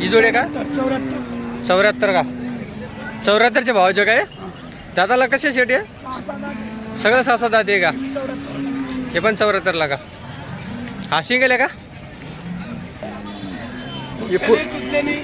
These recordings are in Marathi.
ही जोडी का? चौऱ्याहत्तर चौऱ्याहत्तर का? चौऱ्याहत्तरच्या भावाचे काय दादाला कसे शेट आहे सगळं सहा सात आहे का? हे पण चौऱ्याहत्तरला का? हा आहे का?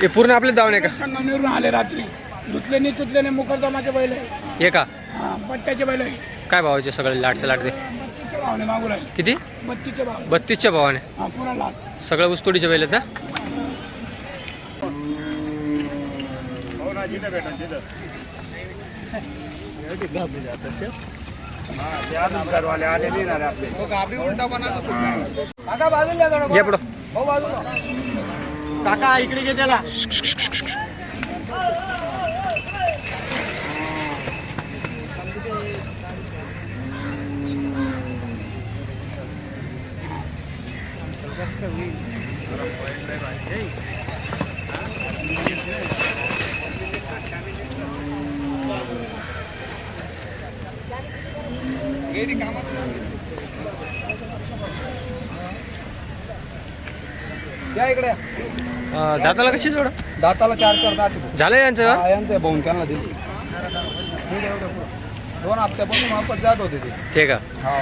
हे पूर्ण आपले दावण आहे का? आले रात्री. धुतलेने तुतलेने मुकरदमाचे बैल आहे. हे का? पट्ट्याचे बैल आहे. काय भावाचे सगळे लाटचे लाटते बत्तीसच्या भावाने मागू राहिले किती? बत्तीसच्या भाव बत्तीसच्या भावाने? हा पुरा लाख सगळं ऊसतोडीचे बैल आहेत ना घ्या पुढं. काका इकडे घे त्याला. या इकडे. अं, दादाला कशी जोड दाताला चार चार दात. झालं यांचं हा, यांचं भाऊन त्यांना दिली. दोन हप्त्यापासून वापस जात होते ते. ते का हो.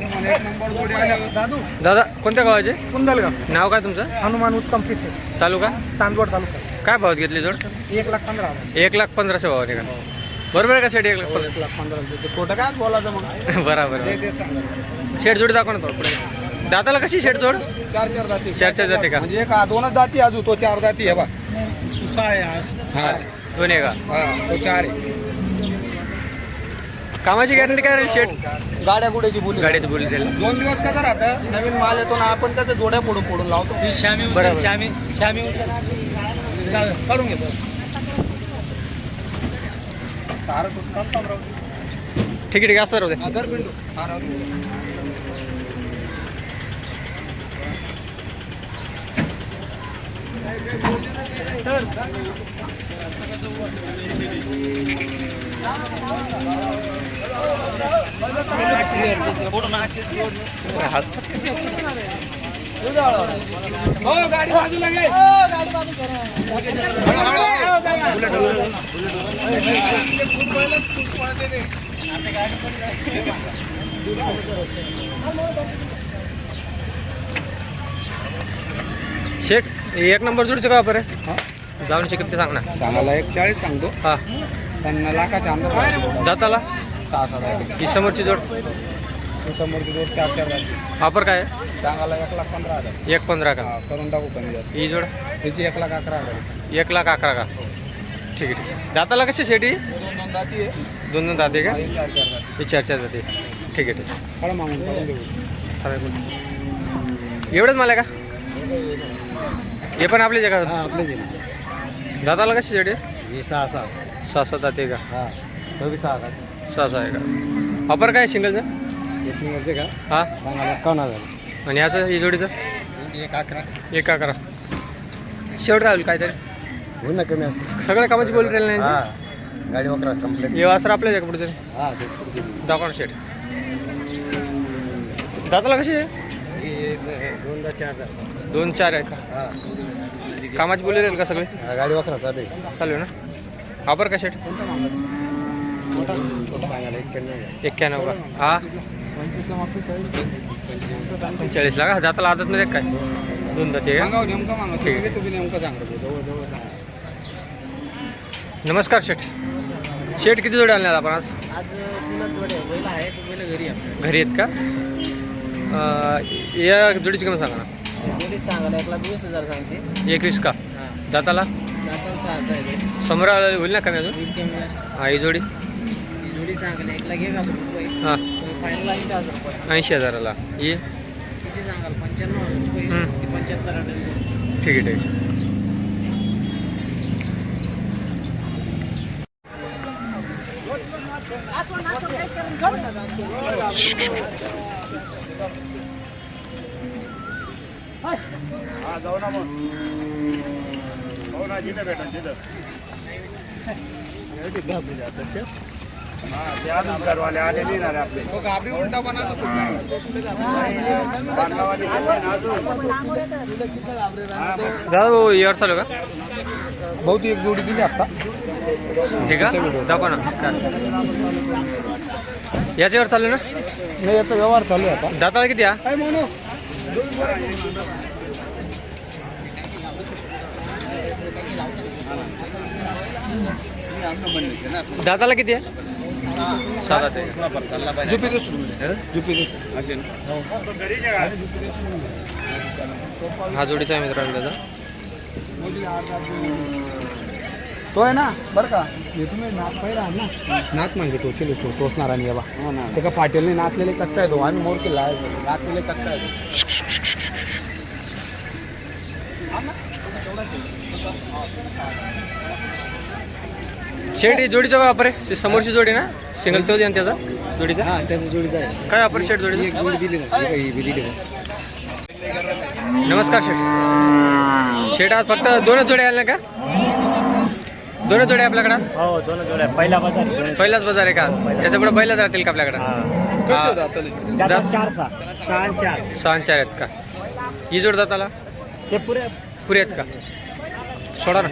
म्हणे एक नंबर जोडी आली दादू. दादा कोणत्या गावाचे? कुंदलगाव. नाव काय तुमचं? हनुमान उत्तम पिसे तालुका? चांदवड तालुका. काय भावात घेतली जोड? एक लाख पंधरा हजार. एक लाख पंधराशे भावाने का? बरोबर आहे का शेट एक लाख एक लाख पंधरा ते खोटं काय बोलायचं मग? पंधरा बरोबर. ते ते सांगा. शेट जोडी दाखव ना थोडं पुढे. दादाला कशी शेट जोड? चार चार जाती. चार चार जाती का? म्हणजे एक हा, दोनच जाती अजून तो चार जाती आहे बा. तुसा आहे आज. हा दोन आहे का? हा तो चार आहे. कामाची गॅरंटी काय राहील शेट? गाड्या गुड्याची बोली. गाडीची बोली द्यायला दोन दिवस कसं राहतं? नवीन माल येतो ना आपण कसं जोड्या फोडून फोडून लावतो? बरोबर. काढून घेतो तार तुटतात का बरं? ठीक आहे ठीक आहे असं राहू दे. हा. हा, हो गाडी बाजूला घे शेट एक नंबर जोडचं का आहे जाऊन किती सांग ना. सांगायला एक चाळीस सांगतो. हा. त्यांना लाखाच्या राहतो. दाताला? सहा सात आहे ही समोरची जोड? समोरची दोन चार चार राहते वापर काय आहे? सांगायला एक लाख पंधरा हजार. एक पंधरा का? हा, करून टाकू कमी जास्त. ही जोड? त्याची एक लाख अकरा हजार. एक लाख अकरा का? ठीक आहे ठीक आहे. दाताला कशी शेट ही? दोन दोन जाती आहे. दोन दोन दाते का? हा, हे चार चार जाती ही चार चार जाते ठीक आहे ठीक आहे. फळं मागून करून देऊ. चालेल, बोल. एवढंच मला का? हे पण आपली जगा हा आपले दाताला कशी शेट हे सहा सहा. सहा सात दाते का? हा तो बी सहा सहा सहा आहे का? वापर काय सिंगलचं? हे सिंगलचे का? हा? सांगायला एकावन्न हजार आणि ह्याचं ही जोडीचं? एक अकरा. एक अकरा. शेवट काय होईल काहीतरी? होईल ना कमी असतं सगळ्या कामाची बोली राहिली नाही हा गाडी वकरा कंप्लीट हे वासर आपल्या जगा पुढचं? हा ते पुढची. दाखवा शेट. दाताला कशी आहे? हे दोनदा चार हजार दोन चार आहे का? हा. कामाची बोली राहील का सगळे? गाडी वकरा चालू चालू आहे ना? वापर का शेट सांगायला एक्क्याण्णव का? हा? पंचेचाळीसला का? दाताला आदतमध्ये काय? दोन दाते नमस्कार शेठ. शेठ किती जोडे आणल्यात आपण आज? आज घरी आहे घरी आहेत का? या जोडीची किंमत सांगा ना. जोडी सांगायला एक लाख वीस हजार सांगते. एकवीस का? हा. समोर आलं होईल ना कमी अजून. हा ही जोडी. जोडी सांगायला एक लाख एक हजार रुपये हां. फायनल ऐंशी हजार रुपये ऐंशी हजाराला. ही? किती सांगाल? पंच्याण्णव रुपये. पंच्याहत्तर. ठीक आहे ठीक आहे. हा जाऊ ना मग. हो ना जिथं तिथं तो उलटा भाऊ यावर चालू का? बहुत एक जोडी दिली आता. ठीक आहे. दाखवा ना. याच्यावर चालू ना? नाही याचा व्यवहार चालू आहे आता. दाताला किती या दाताला किती आहे? हा? जोडीचा आहे मित्रांनो दादा. तो आहे ना? बरं का? हे तुम्ही नाच पाहिला ना? म्हणजे तो चिली तो टोचणार आणि बा ते का पाटीलने नाचलेले कच्चा आहे तो आणि मोर किल्ला आहे. नाचलेले कच्चा आहे तो. शेट ही जोडीचा वापर आहे. समोरची जोडी ना? सिंगल तो आणि त्याचा जोडीचा? हा त्याचा जोडीचा आहे. काय वापर शेट एक जोडी दिली ना ही नमस्कार शेठ. शेठ आज फक्त दोनच जोड्या आल्या का? दोनच जोड्या आपल्याकडे? हो दोन जोड्या पहिला बाजार पहिलाच बाजार आहे का? याच्यापुढे बैलच राहतील का आपल्याकडे? हा. चार सहा. चार. सहा चार आहेत का? ही जोड जाताला ते पुरे पुरे आहेत का? सोडा ना.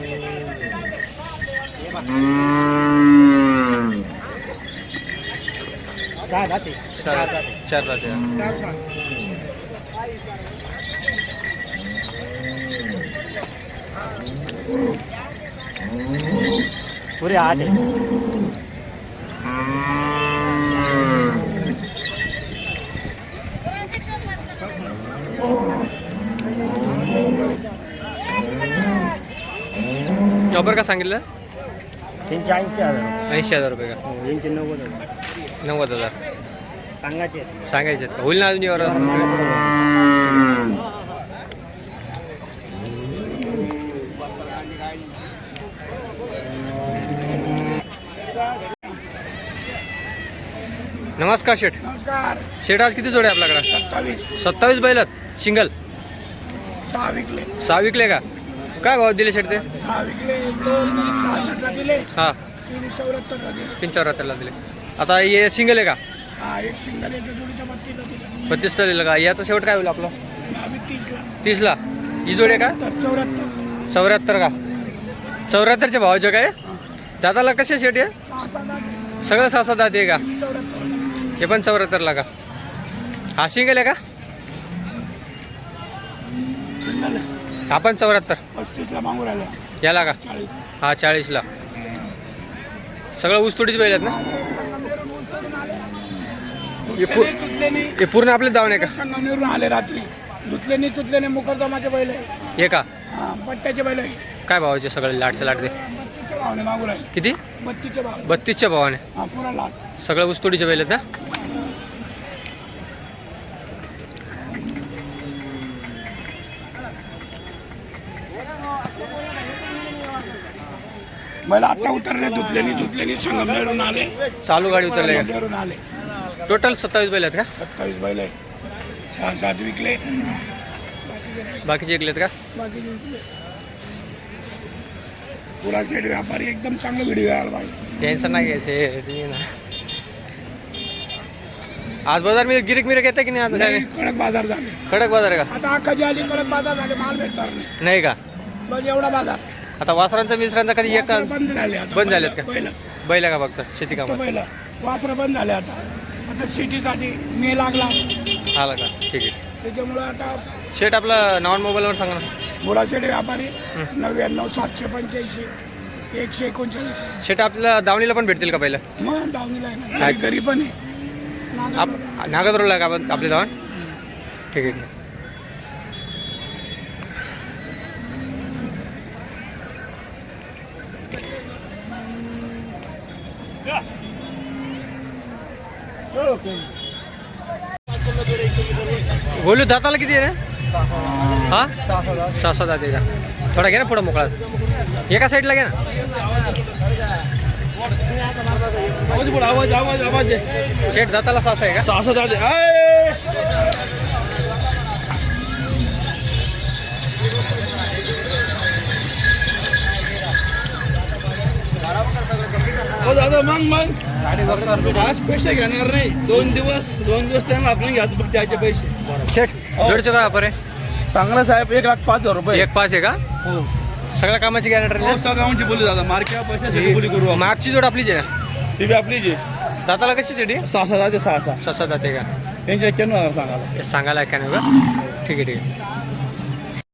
सहा जाते चार चार जाते चार जाते पुरे आठ आहे ऑफर का सांगितलं त्यांचे ऐंशी हजार रुपये. ऐंशी हजार रुपये का हो, यांचे नव्वद हजार नव्वद हजार. सांगायचे. सांगायचे आहेत का? होईल ना अजून यावर नमस्कार शेठ. नमस्कार. शेठ आज किती जोडे आपल्याकडे? सत्तावीस. सत्तावीस बैलात सिंगल? सहा विकले. सहा विकले का? काय भाव दिले शेठ ते? सहा विकले दोन सहासष्टला दिले. हा. तीन चौऱ्याहत्तरला दिले. तीन चौऱ्याहत्तरला दिले. आता हे सिंगल आहे का? हा एक सिंगल एका जोडीच्या बत्तीसला दिला बत्तीसला दिलं का याचा शेवट काय होईल आपलं? आम्ही तीसला. तीसला. ही जोड आहे का? तर चौऱ्याहत्तर. चौऱ्याहत्तर का? चौऱ्याहत्तरच्या भावाचं काय? दादाला कसे शेट आहे? सगळं सहा सात आहे का? हे पण चौऱ्याहत्तरला का? हा सिंगल आहे का? सिंगल हा पण चौऱ्याहत्तर. पस्तीसला मागू राहिला. याला का? चाळीस. हा चाळीसला. सगळं ऊसतोडीच बैल आहेत ना? पू- हे पूर्ण आपले दावण आहे का संगमनेरून आले रात्री. धुतले नाही मुकरदमाचे बैल आहे. हे का? हा पट्ट्याचे बैल आहे. काय भावाचे सगळे लाटचे लाटते बत्तीसच्या भावाने मागू राहिले. किती? बत्तीसच्या भाव बत्तीसच्या भावाने. हा पुरा लाख सगळं ऊसतोडीचे बैल आहेत ना? बैल आता उतरले धुतले नाही धुतले नाही संगमनेरून आले. चालू गाडी उतरले का? संगमनेरून आले. टोटल सत्तावीस बैल आहेत का? सत्तावीस बैल आहे सहा सात विकले. बाकीचे ऐकलेत का? बाकी विकले पुरा शेड व्यापारी एकदम चांगलं व्हिडिओ यायला पाहिजे. टेन्शन नाही घ्यायचे ना. आज बाजार मी गिरेक मिरक येते की नाही आज? काय नाही, कडक बाजार झाले. कडक बाजार आहे आता कधी आली कडक बाजार झाले माल भेटणार नाही. का नाही का? बस एवढा बाजार. आता वासरांचा मिसरांचा कधी एक वासरं बंद झाले आता बंद झालेत का? पहिलं बैल का फक्त? शेती कामात? पहिलं वासरं बंद झाले आता. आता सिटीसाठी मे लागला. आला का ठीक आहे. त्याच्यामुळे आता शेट आपला नॉन मोबाईलवर सांगा ना. मुलाशेड व्यापारी. नव्याण्णव सातशे पंच्याऐंशी एकशे एकोणचाळीस. शेट आपल्या दावणीला पण भेटतील का पहिलं? मग दावणीला आहे ना. काय? घरी पण आहे. नागापूर. आप नागदरोला का आपण आपले दावण? ठीक आहे. बोलू दाताला किती आहे रे? हा? सहा सहा दाते का? थोडा घे ना पुढं मोकळा. एका साईडला घे ना. आवाज आवाज आवाज शेट दाताला सहा आहे का? असं दादा मग मग. आज पैसे घेणार नाही. दोन दिवस दोन दिवस टाइम आपण घ्या फक्त त्याचे पैसे. शेट जोडीचं काय वापर आहे चांगला साहेब एक लाख पाच हजार रुपये. एक पाच आहे का? हो. सगळ्या कामाची गॅरंटी हो, सगळ्यांची बोली दादा मार्केट पैशासाठी बोली करू. मागची जोड आपलीच आहे ती बी आपली जी दाताला कशी शेटी सहा सहा ते सहा सहा. ससा जाते का? त्यांच्या एक्क्याण्णव सांगायला. हे सांगायला काय नाही का ठीक आहे ठीक आहे.